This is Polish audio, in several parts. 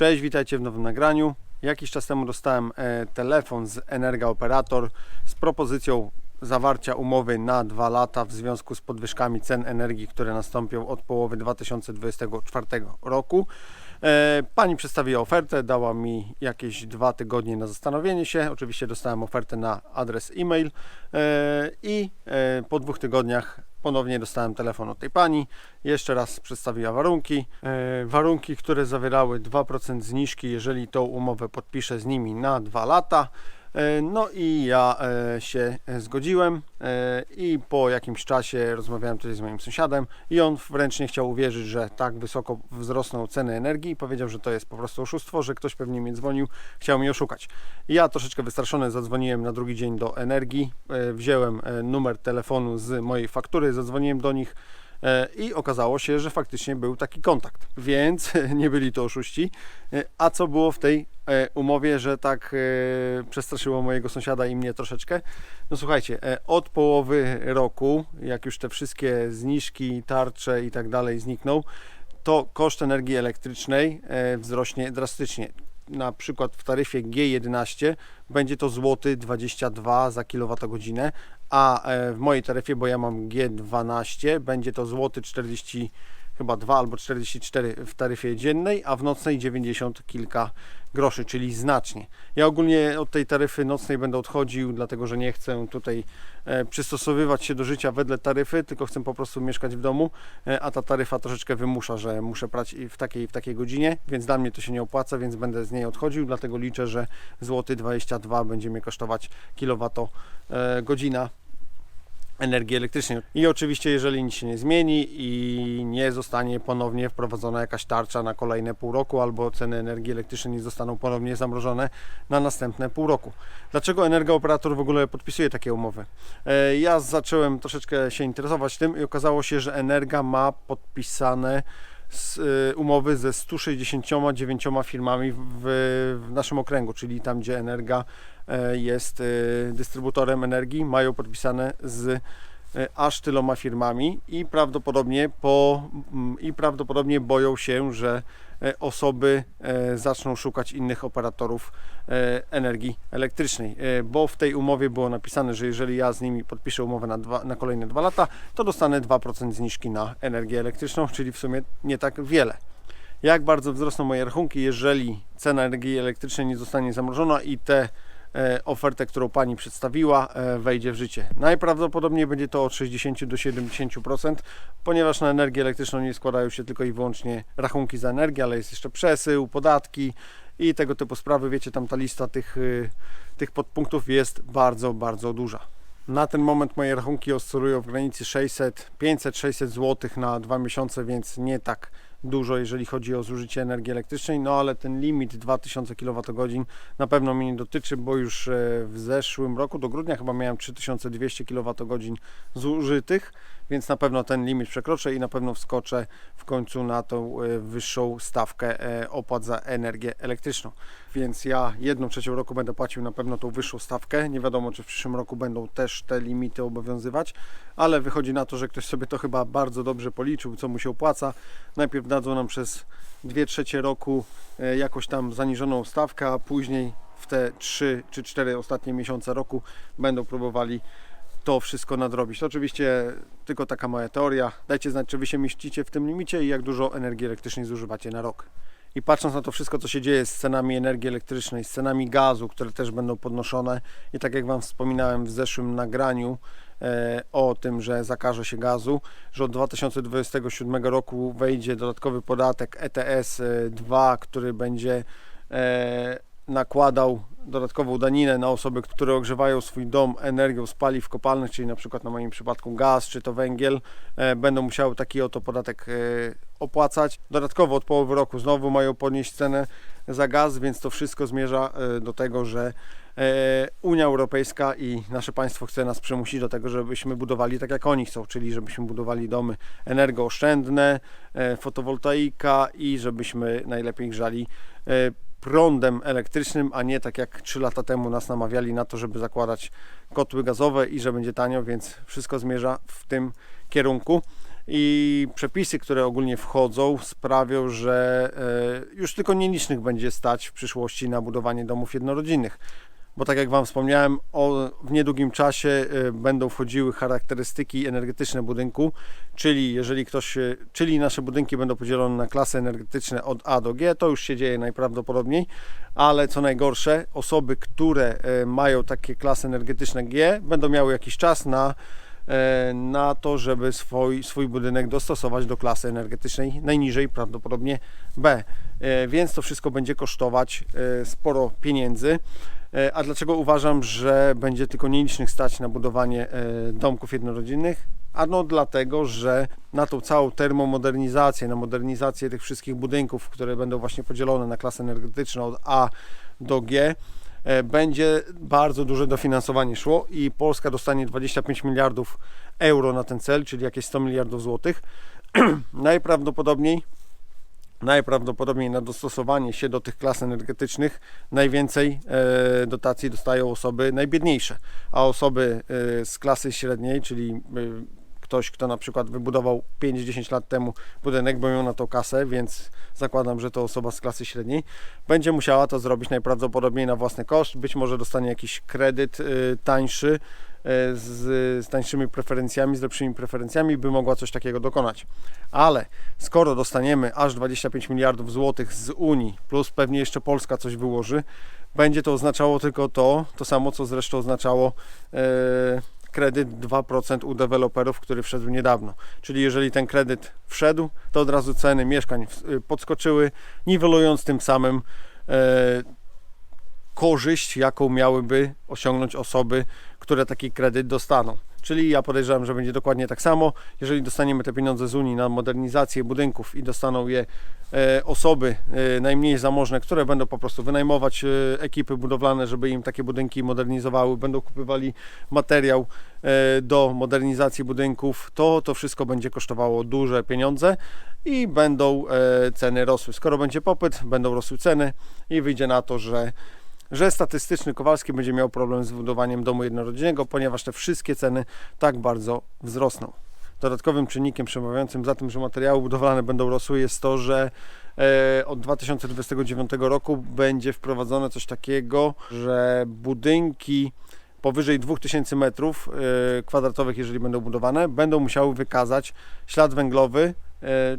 Cześć, witajcie w nowym nagraniu. Jakiś czas temu dostałem e, telefon z Energa Operator z propozycją zawarcia umowy na dwa lata w związku z podwyżkami cen energii, które nastąpią od połowy 2024 roku. E, Pani przedstawiła ofertę, dała mi jakieś dwa tygodnie na zastanowienie się. Oczywiście dostałem ofertę na adres e-mail e, i po dwóch tygodniach ponownie dostałem telefon od tej pani. Jeszcze raz przedstawiła warunki. E, warunki, które zawierały 2% zniżki, jeżeli tą umowę podpiszę z nimi na dwa lata. E, No i ja e, się zgodziłem e, i po jakimś czasie rozmawiałem tutaj z moim sąsiadem i on wręcz nie chciał uwierzyć, że tak wysoko wzrosną ceny energii. Powiedział, że to jest po prostu oszustwo, że ktoś pewnie mnie dzwonił, chciał mnie oszukać. Ja troszeczkę wystraszony zadzwoniłem na drugi dzień do energii, wziąłem numer telefonu z mojej faktury, zadzwoniłem do nich i okazało się, że faktycznie był taki kontakt, więc nie byli to oszuści. E, A co było w tej e, umowie, że tak e, przestraszyło mojego sąsiada i mnie troszeczkę? No słuchajcie, e, od połowy roku, jak już te wszystkie zniżki, tarcze i tak dalej znikną, to koszt energii elektrycznej e, wzrośnie drastycznie. Na przykład w taryfie G11 będzie to złoty 22 za kilowatogodzinę, a e, w mojej taryfie, bo ja mam G12, będzie to złoty 40 chyba 2 albo 44 w taryfie dziennej, a w nocnej 90 kilka groszy, czyli znacznie. Ja ogólnie od tej taryfy nocnej będę odchodził, dlatego że nie chcę tutaj e, przystosowywać się do życia wedle taryfy, tylko chcę po prostu mieszkać w domu, e, a ta taryfa troszeczkę wymusza, że muszę prać w takiej w takiej godzinie, więc dla mnie to się nie opłaca, więc będę z niej odchodził, dlatego liczę, że złoty 22 będzie mnie kosztować kilowato e, godzina energii elektrycznej. I oczywiście, jeżeli nic się nie zmieni i nie zostanie ponownie wprowadzona jakaś tarcza na kolejne pół roku, albo ceny energii elektrycznej nie zostaną ponownie zamrożone na następne pół roku. Dlaczego Energooperator w ogóle podpisuje takie umowy? E, Ja zacząłem troszeczkę się interesować tym i okazało się, że Energa ma podpisane z, y, umowy ze 169 firmami w, w naszym okręgu, czyli tam, gdzie Energa e, jest y, dystrybutorem energii, mają podpisane z e, aż tyloma firmami i prawdopodobnie, po, mm, i prawdopodobnie boją się, że osoby e, zaczną szukać innych operatorów e, energii elektrycznej, e, bo w tej umowie było napisane, że jeżeli ja z nimi podpiszę umowę na, dwa, na kolejne dwa lata, to dostanę 2% zniżki na energię elektryczną, czyli w sumie nie tak wiele. Jak bardzo wzrosną moje rachunki, jeżeli cena energii elektrycznej nie zostanie zamrożona i te e, ofertę, którą Pani przedstawiła, e, wejdzie w życie. Najprawdopodobniej będzie to od 60 do 70%, ponieważ na energię elektryczną nie składają się tylko i wyłącznie rachunki za energię, ale jest jeszcze przesył, podatki i tego typu sprawy. Wiecie, tam ta lista tych, y, tych podpunktów jest bardzo, bardzo duża. Na ten moment moje rachunki oscylują w granicy 600, 500-600 zł na dwa miesiące, więc nie tak dużo, jeżeli chodzi o zużycie energii elektrycznej, no ale ten limit 2000 kWh na pewno mnie nie dotyczy, bo już e, w zeszłym roku do grudnia chyba miałem 3200 kWh zużytych, więc na pewno ten limit przekroczę i na pewno wskoczę w końcu na tą e, wyższą stawkę e, opłat za energię elektryczną. Więc ja jedną trzecią roku będę płacił na pewno tą wyższą stawkę. Nie wiadomo, czy w przyszłym roku będą też te limity obowiązywać, ale wychodzi na to, że ktoś sobie to chyba bardzo dobrze policzył, co mu się opłaca. Najpierw dadzą nam przez 2 trzecie roku e, jakoś tam zaniżoną stawkę, a później w te 3 czy 4 ostatnie miesiące roku będą próbowali to wszystko nadrobić. To oczywiście tylko taka moja teoria. Dajcie znać, czy Wy się mieścicie w tym limicie i jak dużo energii elektrycznej zużywacie na rok. I patrząc na to wszystko, co się dzieje z cenami energii elektrycznej, z cenami gazu, które też będą podnoszone, i tak jak Wam wspominałem w zeszłym nagraniu e, o tym, że zakaże się gazu, że od 2027 roku wejdzie dodatkowy podatek E ETS 2, który będzie e, nakładał dodatkową daninę na osoby, które ogrzewają swój dom energią z paliw kopalnych, czyli na przykład na moim przypadku gaz czy to węgiel, e, będą musiały taki oto podatek e, opłacać. Dodatkowo od połowy roku znowu mają podnieść cenę za gaz, więc to wszystko zmierza e, do tego, że Unia Europejska i nasze państwo chce nas przymusić do tego, żebyśmy budowali tak jak oni chcą, czyli żebyśmy budowali domy energooszczędne, fotowoltaika i żebyśmy najlepiej grzali prądem elektrycznym, a nie tak jak 3 lata temu nas namawiali na to, żeby zakładać kotły gazowe i że będzie tanio, więc wszystko zmierza w tym kierunku. i przepisy, które ogólnie wchodzą, sprawią, że e, już tylko nielicznych będzie stać w przyszłości na budowanie domów jednorodzinnych. Bo tak jak Wam wspomniałem, o, w niedługim czasie e, będą wchodziły charakterystyki energetyczne budynku, czyli jeżeli ktoś, e, czyli nasze budynki będą podzielone na klasy energetyczne od A do G, to już się dzieje najprawdopodobniej, ale co najgorsze, osoby, które e, mają takie klasy energetyczne G, będą miały jakiś czas na na to, żeby swój, swój budynek dostosować do klasy energetycznej najniżej, prawdopodobnie B. Więc to wszystko będzie kosztować sporo pieniędzy. E, A dlaczego uważam, że będzie tylko nielicznych stać na budowanie e, domków jednorodzinnych? Ano dlatego, że na tą całą termomodernizację, na modernizację tych wszystkich budynków, które będą właśnie podzielone na klasę energetyczną od A do G, e, będzie bardzo duże dofinansowanie szło i Polska dostanie 25 miliardów euro na ten cel, czyli jakieś 100 miliardów złotych. Najprawdopodobniej najprawdopodobniej na dostosowanie się do tych klas energetycznych najwięcej e, dotacji dostają osoby najbiedniejsze, a osoby e, z klasy średniej, czyli e, ktoś, kto na przykład wybudował 5-10 lat temu budynek, bo miał na to kasę, więc zakładam, że to osoba z klasy średniej, będzie musiała to zrobić najprawdopodobniej na własny koszt, być może dostanie jakiś kredyt e, tańszy, e, z, z tańszymi preferencjami, z lepszymi preferencjami, by mogła coś takiego dokonać. Ale skoro dostaniemy aż 25 miliardów złotych z Unii, plus pewnie jeszcze Polska coś wyłoży, będzie to oznaczało tylko to, to samo co zresztą oznaczało e, kredyt 2% u deweloperów, który wszedł niedawno. Czyli jeżeli ten kredyt wszedł, to od razu ceny mieszkań w- podskoczyły, niwelując tym samym e, korzyść, jaką miałyby osiągnąć osoby, które taki kredyt dostaną. Czyli ja podejrzewam, że będzie dokładnie tak samo. Jeżeli dostaniemy te pieniądze z Unii na modernizację budynków i dostaną je e, osoby e, najmniej zamożne, które będą po prostu wynajmować e, ekipy budowlane, żeby im takie budynki modernizowały, będą kupywali materiał do modernizacji budynków, to to wszystko będzie kosztowało duże pieniądze i będą ceny rosły. Skoro będzie popyt, będą rosły ceny i wyjdzie na to, że że statystyczny Kowalski będzie miał problem z budowaniem domu jednorodzinnego, ponieważ te wszystkie ceny tak bardzo wzrosną. Dodatkowym czynnikiem przemawiającym za tym, że materiały budowlane będą rosły jest to, że e, od 2029 roku będzie wprowadzone coś takiego, że budynki powyżej 2000 metrów e, kwadratowych, jeżeli będą budowane, będą musiały wykazać ślad węglowy,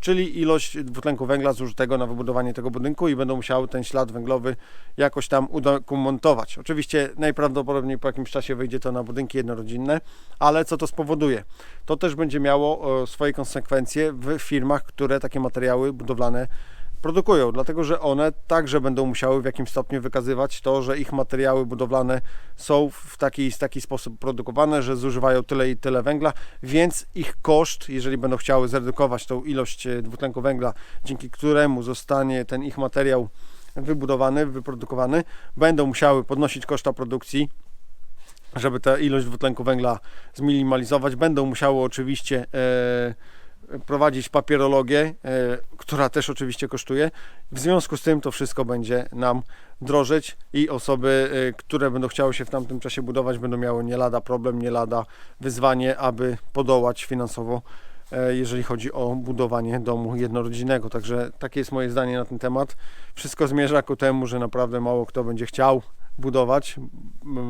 czyli ilość dwutlenku węgla zużytego na wybudowanie tego budynku i będą musiały ten ślad węglowy jakoś tam udokumentować. Oczywiście najprawdopodobniej po jakimś czasie wyjdzie to na budynki jednorodzinne, ale co to spowoduje? To też będzie miało e, swoje konsekwencje w firmach, które takie materiały budowlane produkują, dlatego że one także będą musiały w jakimś stopniu wykazywać to, że ich materiały budowlane są w taki, w taki sposób produkowane, że zużywają tyle i tyle węgla, więc ich koszt, jeżeli będą chciały zredukować tą ilość e, dwutlenku węgla, dzięki któremu zostanie ten ich materiał wybudowany, wyprodukowany, będą musiały podnosić koszta produkcji, żeby tę ilość dwutlenku węgla zminimalizować. Będą musiały oczywiście e, prowadzić papierologię, e, która też oczywiście kosztuje. W związku z tym to wszystko będzie nam drożeć i osoby, e, które będą chciały się w tamtym czasie budować, będą miały nie lada problem, nie lada wyzwanie, aby podołać finansowo, e, jeżeli chodzi o budowanie domu jednorodzinnego. Także takie jest moje zdanie na ten temat. Wszystko zmierza ku temu, że naprawdę mało kto będzie chciał budować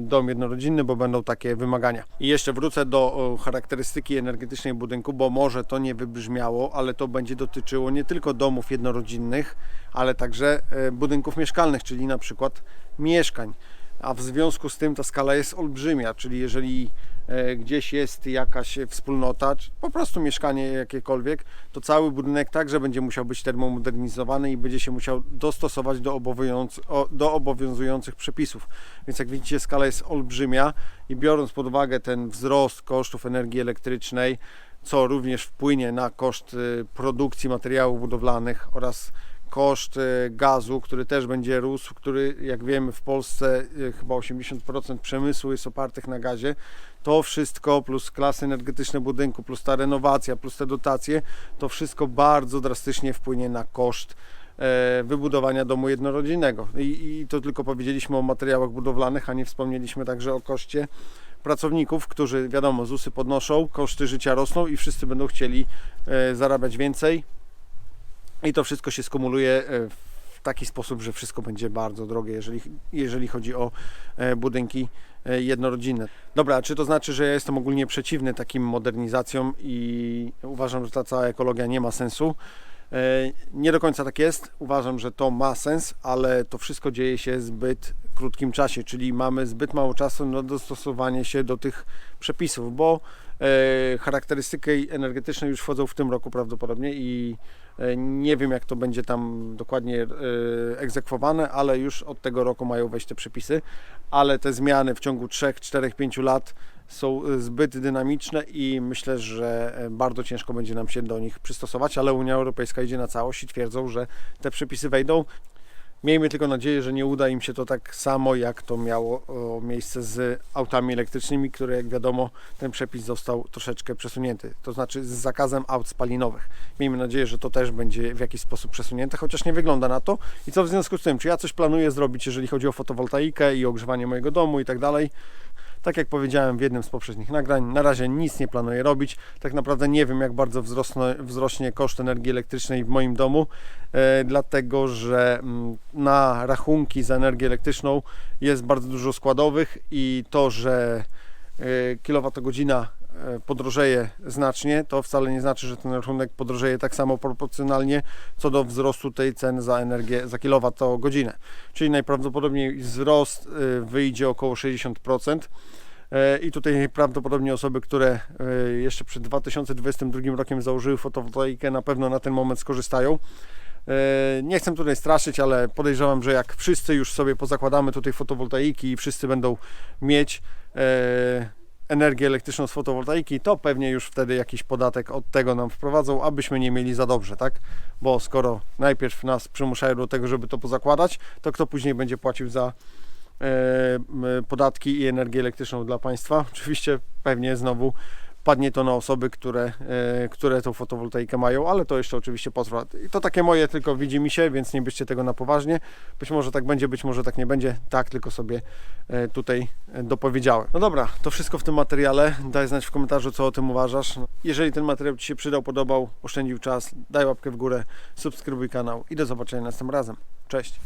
dom jednorodzinny, bo będą takie wymagania. I jeszcze wrócę do charakterystyki energetycznej budynku, bo może to nie wybrzmiało, ale to będzie dotyczyło nie tylko domów jednorodzinnych, ale także e, budynków mieszkalnych, czyli na przykład mieszkań. A w związku z tym ta skala jest olbrzymia, czyli jeżeli e, gdzieś jest jakaś wspólnota, czy po prostu mieszkanie jakiekolwiek, to cały budynek także będzie musiał być termomodernizowany i będzie się musiał dostosować do, obowiązując, o- do obowiązujących przepisów. Więc jak widzicie, skala jest olbrzymia i biorąc pod uwagę ten wzrost kosztów energii elektrycznej, co również wpłynie na koszt y, produkcji materiałów budowlanych oraz koszt y, gazu, który też będzie rósł, który jak wiemy w Polsce y, chyba 80% przemysłu jest opartych na gazie. To wszystko plus klasy energetyczne budynku, plus ta renowacja, plus te dotacje, to wszystko bardzo drastycznie wpłynie na koszt e, wybudowania domu jednorodzinnego. I, I to tylko powiedzieliśmy o materiałach budowlanych, a nie wspomnieliśmy także o koszcie pracowników, którzy wiadomo, ZUSy podnoszą, koszty życia rosną i wszyscy będą chcieli e, zarabiać więcej. I to wszystko się skumuluje e, w taki sposób, że wszystko będzie bardzo drogie, jeżeli, jeżeli chodzi o e, budynki e, jednorodzinne. Dobra, czy to znaczy, że ja jestem ogólnie przeciwny takim modernizacjom i uważam, że ta cała ekologia nie ma sensu? Nie do końca tak jest. Uważam, że to ma sens, ale to wszystko dzieje się zbyt krótkim czasie, czyli mamy zbyt mało czasu na dostosowanie się do tych przepisów, bo charakterystyki energetyczne już wchodzą w tym roku prawdopodobnie i e, nie wiem jak to będzie tam dokładnie e, egzekwowane, ale już od tego roku mają wejść te przepisy, ale te zmiany w ciągu 3, 4, 5 lat są e, zbyt dynamiczne i myślę, że e, bardzo ciężko będzie nam się do nich przystosować, ale Unia Europejska idzie na całość i twierdzą, że te przepisy wejdą. Miejmy tylko nadzieję, że nie uda im się to tak samo, jak to miało o, miejsce z autami elektrycznymi, które jak wiadomo ten przepis został troszeczkę przesunięty, to znaczy z zakazem aut spalinowych. Miejmy nadzieję, że to też będzie w jakiś sposób przesunięte, chociaż nie wygląda na to. I co w związku z tym, czy ja coś planuję zrobić, jeżeli chodzi o fotowoltaikę i ogrzewanie mojego domu i tak dalej? Tak jak powiedziałem w jednym z poprzednich nagrań, na razie nic nie planuję robić. Tak naprawdę nie wiem, jak bardzo wzrośnie koszt energii elektrycznej w moim domu, e, dlatego że mm, na rachunki za energię elektryczną jest bardzo dużo składowych i to, że e, kilowatogodzina podrożeje znacznie, to wcale nie znaczy, że ten rachunek podrożeje tak samo proporcjonalnie co do wzrostu tej ceny za energię za kilowatogodzinę. Czyli najprawdopodobniej wzrost e, wyjdzie około 60%. E, I tutaj prawdopodobnie osoby, które e, jeszcze przed 2022 rokiem założyły fotowoltaikę, na pewno na ten moment skorzystają. E, Nie chcę tutaj straszyć, ale podejrzewam, że jak wszyscy już sobie pozakładamy tutaj fotowoltaiki i wszyscy będą mieć e, energię elektryczną z fotowoltaiki, to pewnie już wtedy jakiś podatek od tego nam wprowadzą, abyśmy nie mieli za dobrze, tak? Bo skoro najpierw nas przymuszają do tego, żeby to pozakładać, to kto później będzie płacił za e, podatki i energię elektryczną dla państwa? Oczywiście pewnie znowu padnie to na osoby, które, e, które tą fotowoltaikę mają, ale to jeszcze oczywiście potrwa. I to takie moje tylko widzi mi się, więc nie bierzcie tego na poważnie. Być może tak będzie, być może tak nie będzie. Tak tylko sobie e, tutaj e, dopowiedziałem. No dobra, to wszystko w tym materiale. Daj znać w komentarzu, co o tym uważasz. Jeżeli ten materiał Ci się przydał, podobał, oszczędził czas, daj łapkę w górę, subskrybuj kanał i do zobaczenia następnym razem. Cześć!